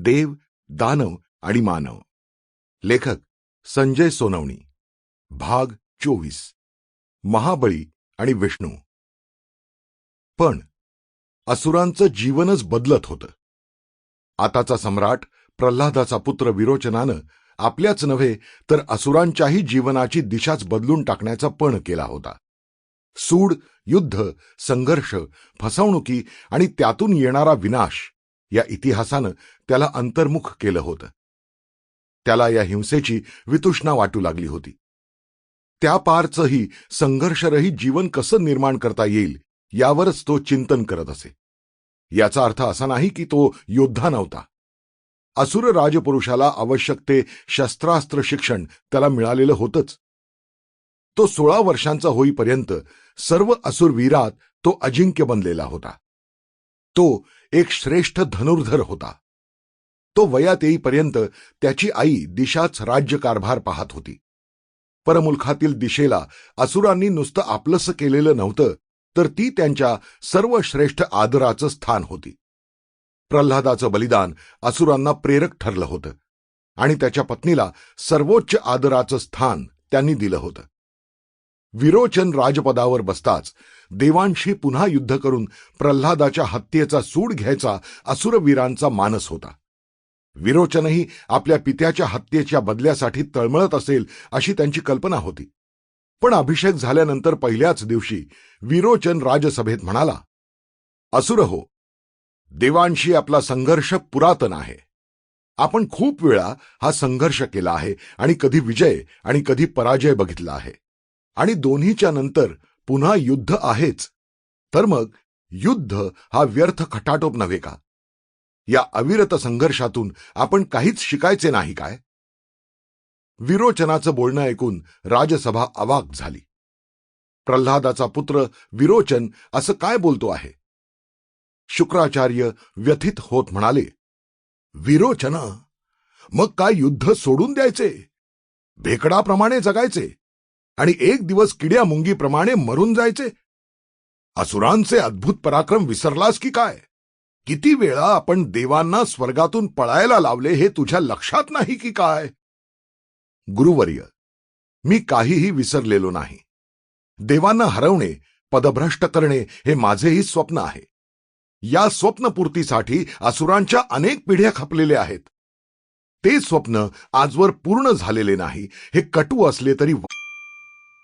देव दानव आणि मानव. लेखक संजय सोनवणी. भाग चोवीस. महाबळी आणि विष्णू. पण असुरांचं जीवनच बदलत होतं. आताचा सम्राट प्रल्हादाचा पुत्र विरोचनानं आपल्याच नव्हे तर असुरांच्याही जीवनाची दिशाच बदलून टाकण्याचा पण केला होता. सूड युद्ध संघर्ष फसवणुकी आणि त्यातून येणारा विनाश या इतिहासानं त्याला अंतर्मुख केलं होतं. त्याला या हिंसेची वितुष्णा वाटू लागली होती. त्या पारचंही संघर्षरहित जीवन कसं निर्माण करता येईल यावरच तो चिंतन करत असे. याचा अर्थ असा नाही की तो योद्धा नव्हता. असुर राजपुरुषाला आवश्यक ते शस्त्रास्त्र शिक्षण त्याला मिळालेलं होतंच. तो सोळा वर्षांचा होईपर्यंत सर्व असुरवीरात तो अजिंक्य बनलेला होता. तो एक श्रेष्ठ धनुर्धर होता. तो वयात येईपर्यंत त्याची आई दिशाच राज्यकारभार पाहत होती. परमुलखातील दिशेला असुरांनी नुसतं आपलंसं केलेलं नव्हतं तर ती त्यांच्या सर्वश्रेष्ठ आदराचं स्थान होती. प्रल्हादाचं बलिदान असुरांना प्रेरक ठरलं होतं आणि त्याच्या पत्नीला सर्वोच्च आदराचं स्थान त्यांनी दिलं होतं. विरोचन राजपदावर बसताच देवांशी पुन्हा युद्ध करून प्रल्हादाच्या हत्येचा सूड घ्यायचा असुरवीरांचा मानस होता. विरोचनही आपल्या पित्याच्या हत्येच्या बदल्यासाठी तळमळत असेल अशी त्यांची कल्पना होती. पण अभिषेक झाल्यानंतर पहिल्याच दिवशी विरोचन राजसभेत म्हणाला असुर हो देवांशी आपला संघर्ष पुरातन आहे. आपण खूप वेळा हा संघर्ष केला आहे आणि कधी विजय आणि कधी पराजय बघितला आहे. आणि दोन्हीच्या नंतर पुन्हा युद्ध आहेच. तर मग युद्ध हा व्यर्थ खटाटोप नव्हे का? या अविरत संघर्षातून आपण काहीच शिकायचे नाही काय? विरोचनाचं बोलणं ऐकून राजसभा अवाक झाली. प्रल्हादाचा पुत्र विरोचन असं काय बोलतो आहे? शुक्राचार्य व्यथित होत म्हणाले विरोचन मग काय युद्ध सोडून द्यायचे? भेकडाप्रमाणे जगायचे? आणि एक दिवस किड्या मुंगीप्रमाणे मरून जायचे. असुरांचे अद्भुत पराक्रम विसरलास की काय? किती वेळा आपण देवांना स्वर्गातून पळायला लावले हे तुझ्या लक्षात नाही की काय? गुरुवर्य मी काहीही विसरलेलो नाही. देवांना हरवणे पदभ्रष्ट करणे हे माझेही स्वप्न आहे. या स्वप्नपूर्तीसाठी असुरांच्या अनेक पिढ्या खपलेल्या आहेत. ते स्वप्न आजवर पूर्ण झालेले नाही हे कटू असले तरी